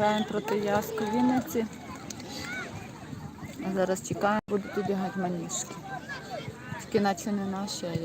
Граємо проти Яску Вінниці. Зараз чекаємо, будуть бігати маніжки. Тільки наче не наші, а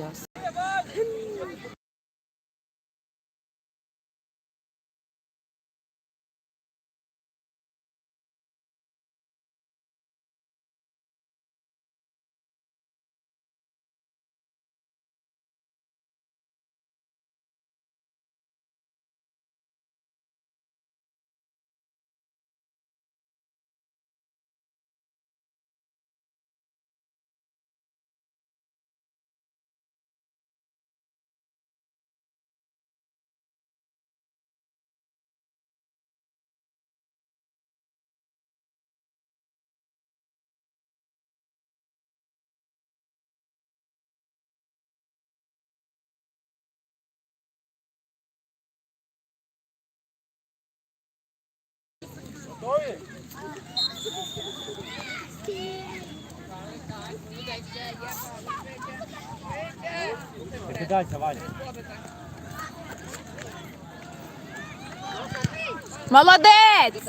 ясно. Не кидайся, Ваня. Молодець!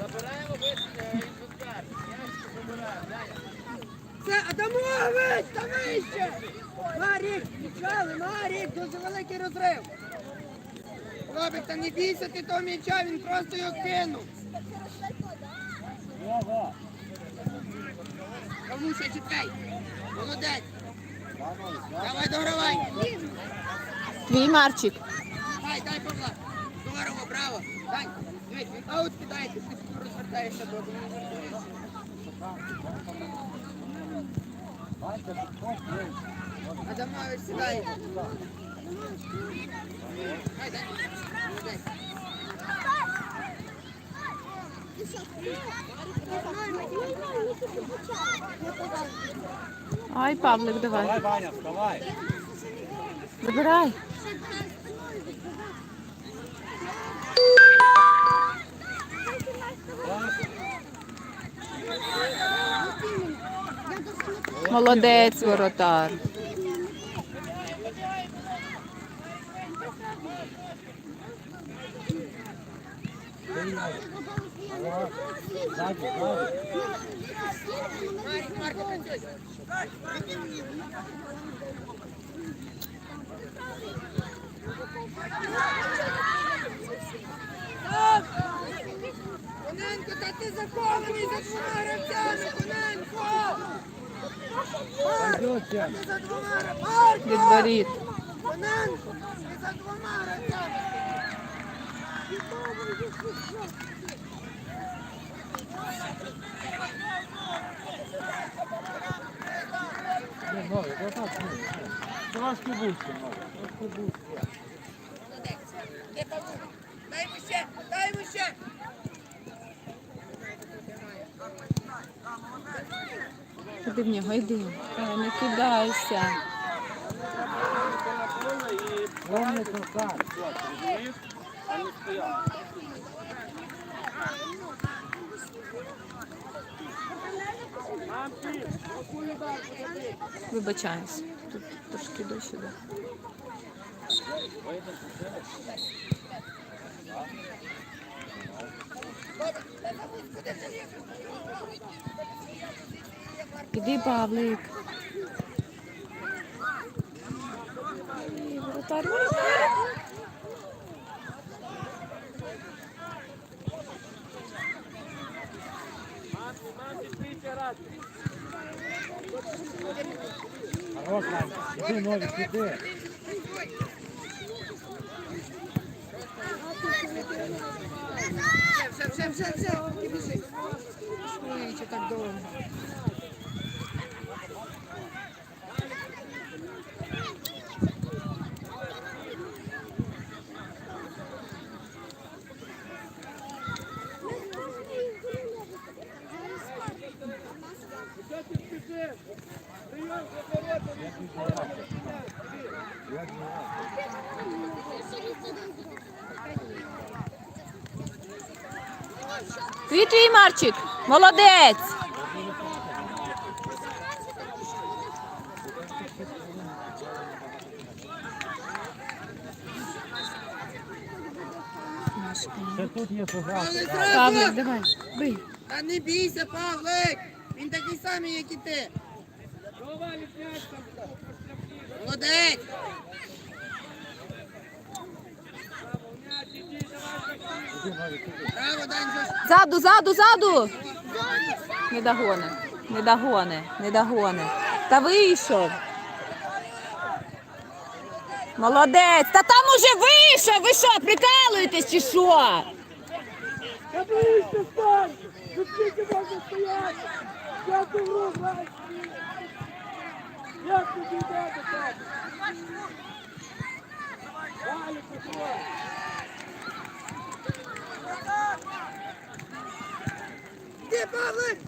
Ой. Це Адамович, вище! Марік, мічали, Марік, дуже великий розрив. Робик, та не бійся ти того м'яча, він просто його кинув. Ого. Кавуся, чекай. Молодець. Давай догравай. Твій Марчик. Дай, дай, Павла. Здорово, браво. Дай. Дивись, він аут кидає, ти розвертаєшся до Адамович сідає. Дай. Ай, Павлик, давай. Давай, Ваня, вставай. Забирай. Молодець, воротар. Коненко, та ти захований за двома гравцями, Коненко! Марк, ти за двома гравцями! Від воріт. Трошки вище, трошки Павло? Дай ще, дай ще! Іди в нього, йди. Не кидайся. Вибачаюсь. Тут трошки дощ іде. Іди, Павлик. Хорош. Іди, Новик, іди. Все, все, все, все, і біжи. Що так довго. Твій Марчик. Молодець. Тут є пограти. Павлик, давай. Бий. Та не бійся, Павлик! Він такий самий, як і ти. Молодець! Браво, Данько! Заду, заду, заду. Не догони. Не догони. Не догони. Та вийшов. Молодець. Та там уже вийшов. Ви що, прикалуєтесь чи що? Стояти? Як Петро! Де Павлик?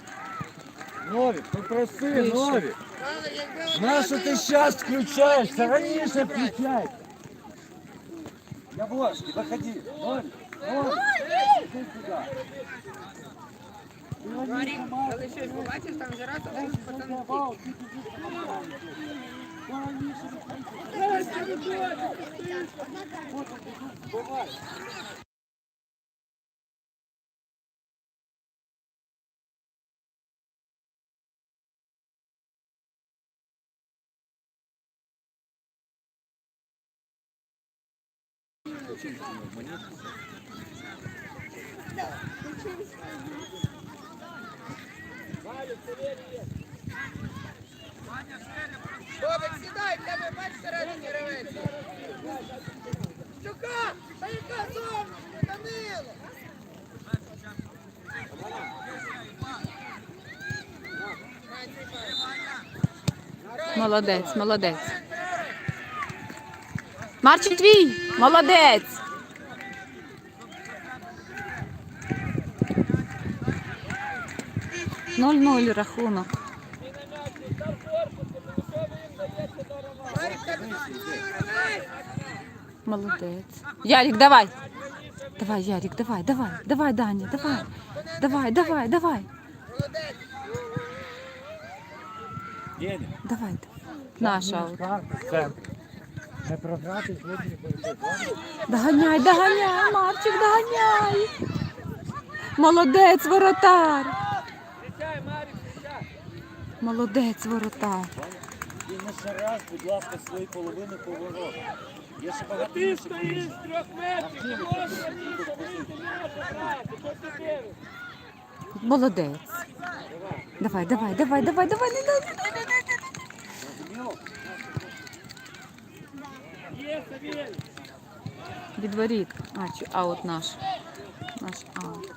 Новік, попроси, Вийшов. Новік. Павлик, якби Нащо ти зараз включаєшся? Раніше включай. Яблошки, виходи. Новік, Новік, іди сюди. Марік, залишись, побачиш, там вже раз один пацан втік. Бобик, сідай, в тебе бач всередині рветься. Щука! Та яка зовні? Данило! Молодець, молодець. Марчик твій. Молодець. Нуль-нуль рахунок. Молодець. Ярик, давай. Давай, Ярик, давай, давай, давай, Даня, давай. Давай, давай, давай. Молодець! Давай. Наш аут. карта. Не програти сьогодні. Доганяй, доганяй, Марчик, доганяй. Молодець, воротар. Молодець, воротар. І на ще раз, будь ласка, свої половини поворот. Є ще багато інших місць. Молодець. Давай, давай, давай, давай, давай, не дай, не дай, не дай, не дай. Зрозуміло? Від воріт. А, чи аут наш. Наш аут.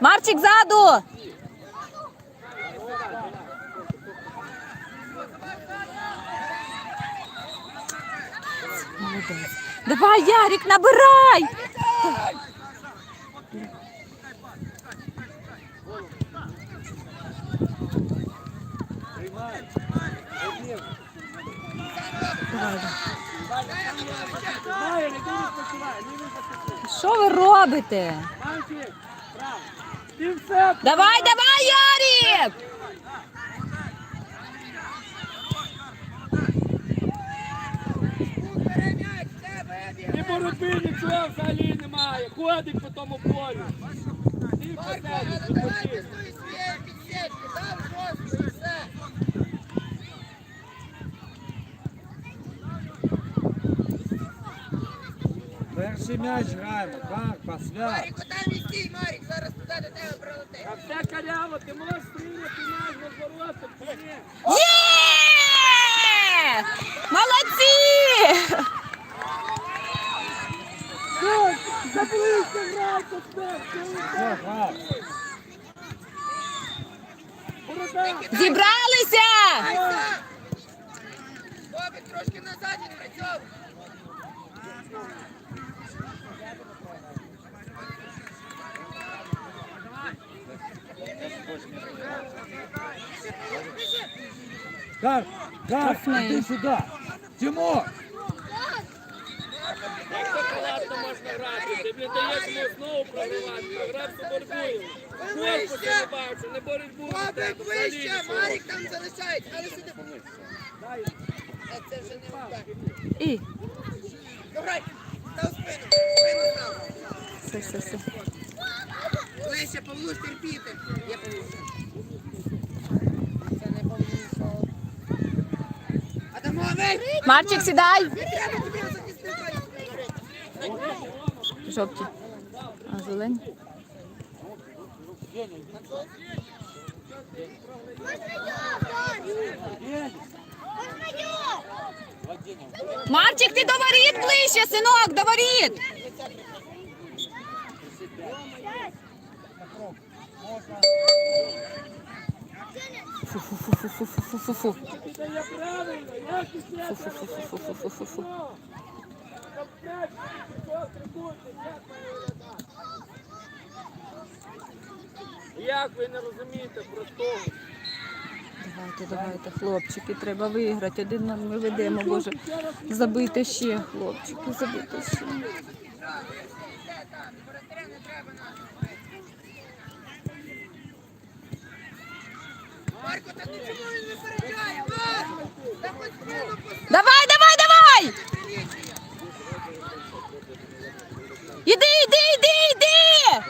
Марчик ззаду! Молодець. Давай, Ярик, набирай! Що ви робите? Давай, давай, Ярик! Бери м'яч, в я боротьби, нічого взагалі немає. Ходить по тому полю. І все. Перший м'яч граємо. Карпа, свят. Марік, отам і стій, Марік, зараз туди до тебе прилетить. А все каляво, ти можеш стріляти наш на ворота, чи ні? Є! Молодці! Заблизьте, все. Все. Зібралися! Бобик, трошки назад відпрацьовуй. Кар, Кар, іди сюди. Тимур! Як так класно можна грати? Ти не даєш йому знову пробивати. Програв всю боротьбу. Корпусу не бачу, не боротьбу. Бобик, вище! Марік там залишається. Але сюди помилуй. Е, Це вже не удар. І. Добре, став спину. Спину став. Все, все, все. Ближче, Павлуш, терпіти. Є Павлуш. Це не Павлуш. Адамович! Марчик, сідай! Не треба тобі захисника. Жовті. А зелені? Марчик, ти до воріт ближче, синок, до воріт! Фу-фу-фу-фу-фу-фу-фу. Це є правильно, як ви не розумієте простого? Давайте, давайте, хлопчики, треба виграти. Один нам ми ведемо, Боже. Забити ще, хлопчики, забити ще. Марко, та нічого він не переджає. Давай, давай, давай! Іди, іди, іди, іди!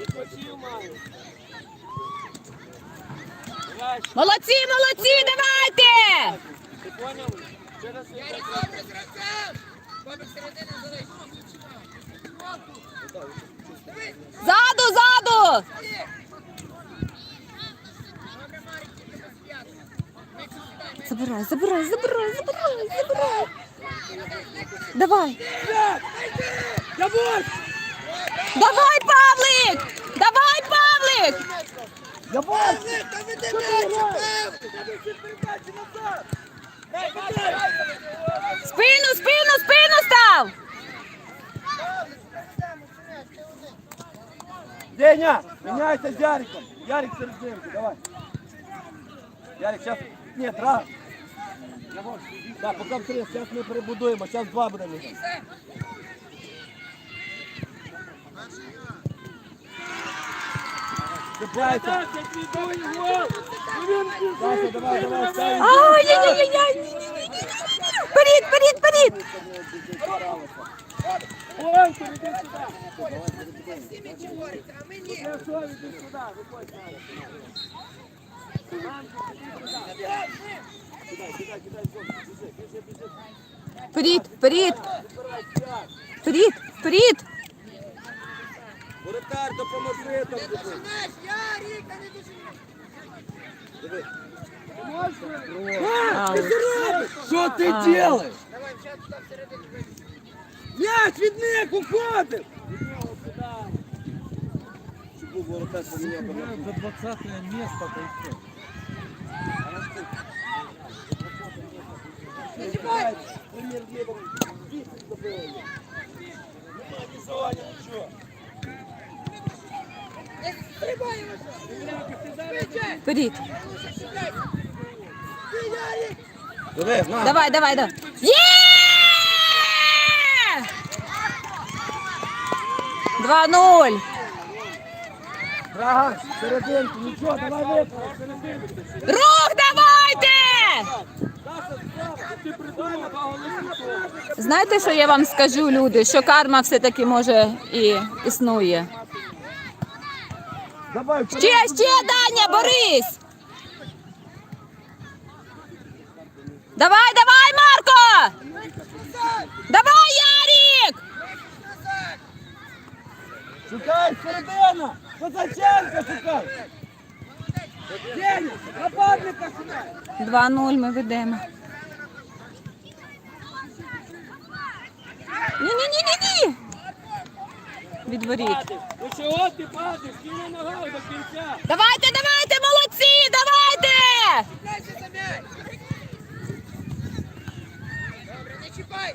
Відпочив мало. Краще, Молодці, молодці, давайте! ти поняв? Через Ярик, добре, з гравцем! Бобик середину залиш. Дивись, Ззаду, ззаду! Олег! Добре, Марик, тільки без п'ятки. Миксу сідай, Миксу. Забирай, забирай, забирай, забирай, забирай. Давай. Давай, Павлик! Давай, Павлик! Павлик, та веди м'яч, Павлик! Спину, спину, спину став! Деня, меняйся с Яриком. Ярик серединку, давай. Ярик, сейчас... Нет, раз. Да, пока три, сейчас мы перебудуємо, сейчас два будемо. Все. Цепляйся. Так, як відбив гол. Ну він Саша, давай, давай, ставим. Ай-яй-яй-яй! Вперед, вперед, вперед! Ой, ти іди сюди. Всі м'ячі борються, а ми ні. Я що, іди сюди, виходь. Вперед, вперед! Вперед, вперед! Воротар, допоможи там. Доженеш, Ярик, та не доженеш. Аут. Що ти А. делаешь? Давай, ще туди всередину вийди. М'яч від них уходив. Щоб був воротар поміняв. За 20 місце та й все. Називай. Прем'єр-лігом 10 забили. Нема ні зоні, нічого. Не стрибай його. Швидше. Вперед! Давай, давай, давай! Є! Два нуль! Драган, серединку, нічого, давай виправ. Рух давайте! Знаєте, що я вам скажу, люди? Що карма все-таки може і існує. Ще, ще, Даня, Борис! Давай, давай, Марко! Давай, Ярик! Шукай, середина! Козаченка шукай! Денис, нападника шукай! 2-0 ми ведемо. Ні-ні-ні-ні-ні! Від воріт. Падиш. Ти падиш? Ногою до кінця. Давайте, давайте, молодці, давайте! Добре, не чіпай.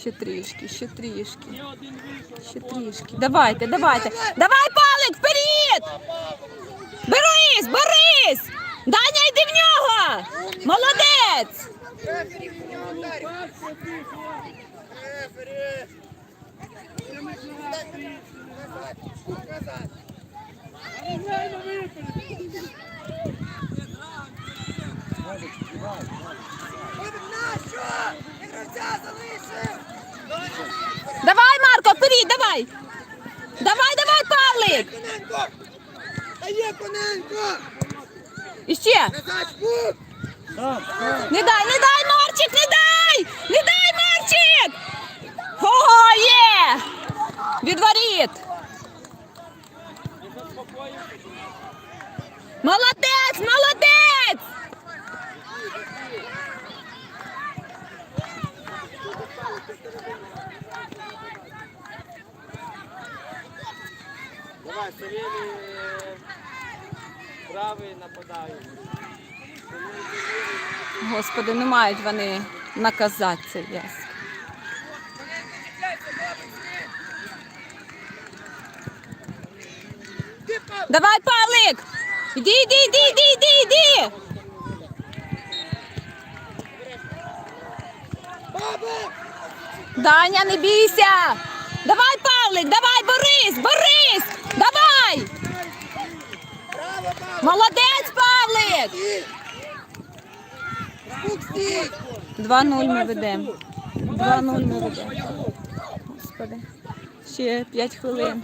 Ще трішки, ще трішки, ще трішки. Давайте, давайте. Давай, палик, вперед! Берись, берись! Даня, йди в нього! Молодець! Рефері. Назад, назад. Давай, Марко, вперед, давай! Давай, давай, Павлик! А є Коненко. Іще! Не дай, не дай, Марчик, не дай! Не дай, Марчик! Ого, є! Від воріт! Молодець, молодець! Давай, Савєлій правий нападає. Господи, не мають вони наказати. Давай, Павлик! Іди, іди, іди, іди, іди, іди! Даня, не бійся! Давай, Павлик, давай, Борис, Борис! Давай! Молодець, Павлик! Стій. Шук, стій. 2-0 ми ведемо. 2-0 ми ведемо. Господи. Ще 5 хвилин.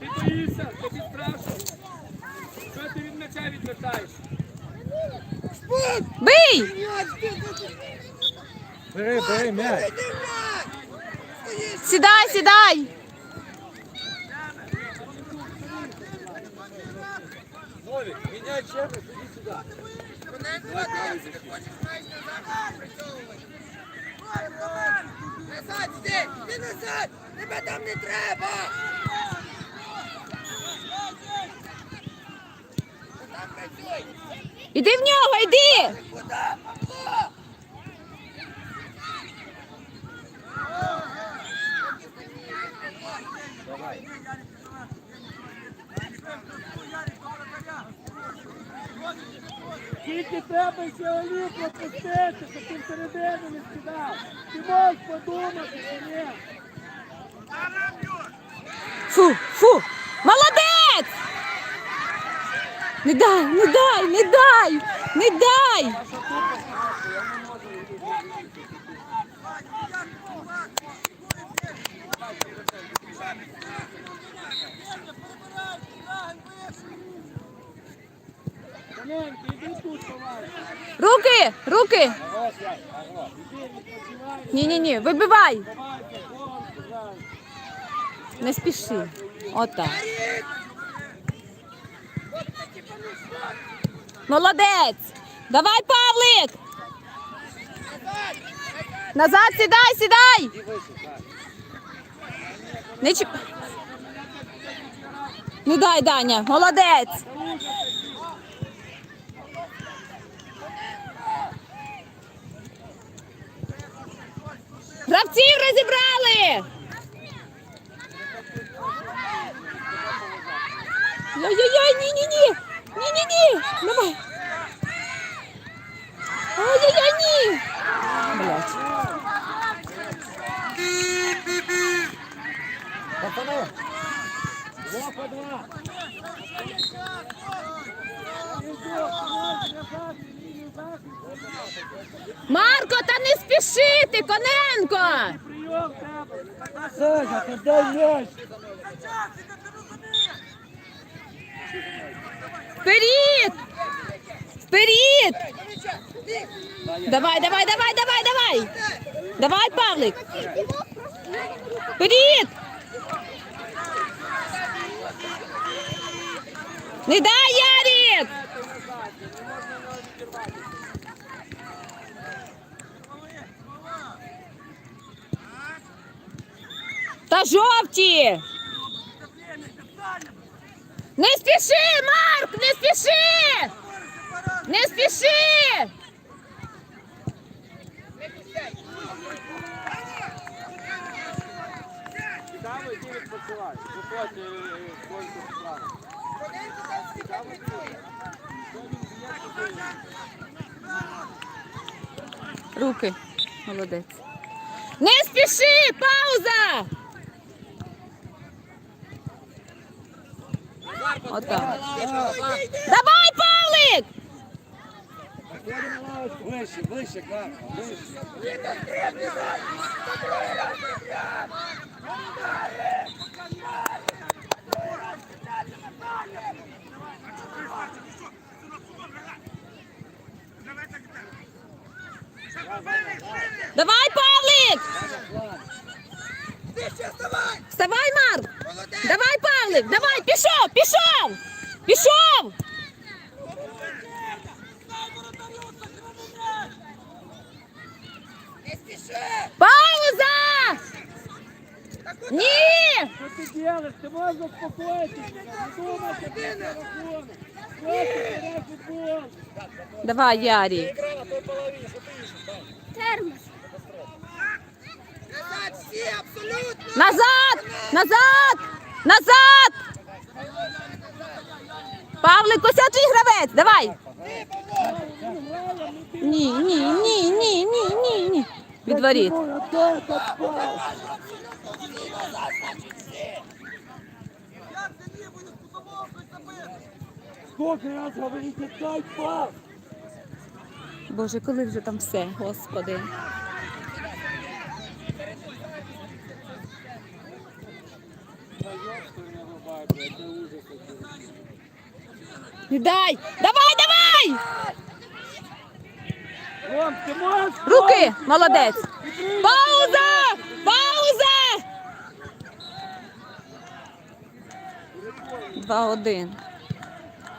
Ти боїшся, тобі страшно. Що ти від м'яча відвертаєш? Бий! Бери, бери м'яч. Сідай, сідай! Новик, міняй іди сюди. Коненко, молодець. Ти не треба. Іди в нього! Куди, Павло? Тільки треба ще Олі пропустити, щоб ти всередину не скидав. Ти можеш подумати, чи ні? Фу, фу! Молодець! Не дай, не дай, не дай! Не дай! Руки, руки! Ні, ні, вибивай! Не спіши. Отак. Молодець! Давай, Павлик! Назад сідай, сідай! Не чіп... Ну дай, Даня, молодець! Гравців розібрали! Давай, давай, давай, давай, давай. Давай, Павлик. Вперед! Не дай, Ярик! Та жовті! Не спеши, Марк, не спеши, Не спеши. Руки. Молодець. Не спіши! Пауза! Отак. Давай, Павлик! Вище, вище, Карл, вище. Давай, Павлик! Вставай, Марк! Давай, Павлик! Давай! Пішов! Пішов! Пішов! Не спіши! Пауза! Ні! Що ти робиш? Ти можеш успокоїтися. Не думай, що ти. Просто грай футбол. Давай, Ярі. Їш? Назад всі, абсолютно! Назад! Назад! Назад! Павлик, ось твій гравець! Давай! Ні, ні, ні, ні, ні, ні, ні. Відворіт. Сколько раз говорите, дай пас! Боже, коли вже там все, господи. Дай! Давай, давай! Руки! Молодець! Пауза! 2-1.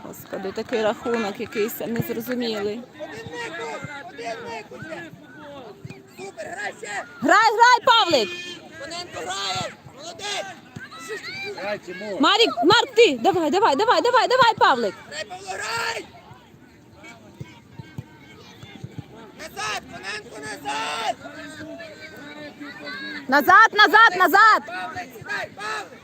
Господи, такий рахунок якийсь незрозумілий. Супер, грайся! Грай, грай, Павлик! Коненко грає! Молодець! Марік, Марк, ти! Давай, давай, давай, давай, давай, Павлик! Грай, Назад, Коненко, назад! Назад, назад, назад! Павлик!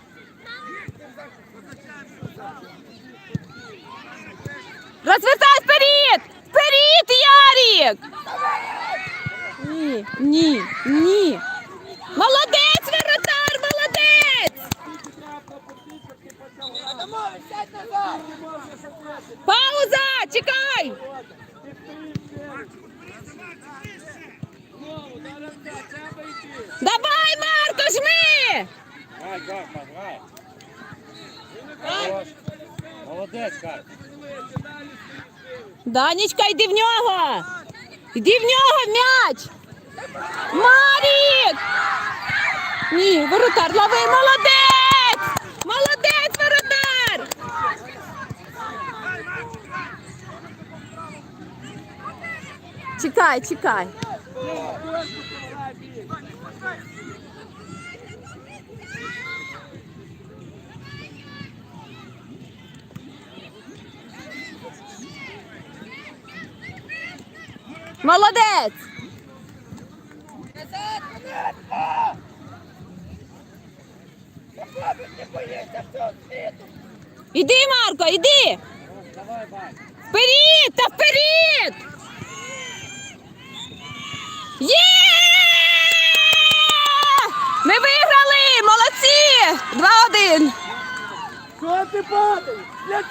Розвертай вперед! Вперед, Ярік! Ні, ні, ні. Молодець, воротар, молодець! Адамович, сядь назад! Пауза! Чекай! Знову, зараз так, треба йти. Давай, Марко, жми! Грай, Карл, грай. Хорош. Молодець, Карл. Данічка, йди в нього! Йди в нього м'яч! Марік! Ні, воротар, лови, молодець! Молодець, воротар! Чекай, чекай. Молодець! Іди, Марко, іди! Вперед! Та вперед! Є! Ми виграли! Молодці! 2-1! Що ти падаєш? Я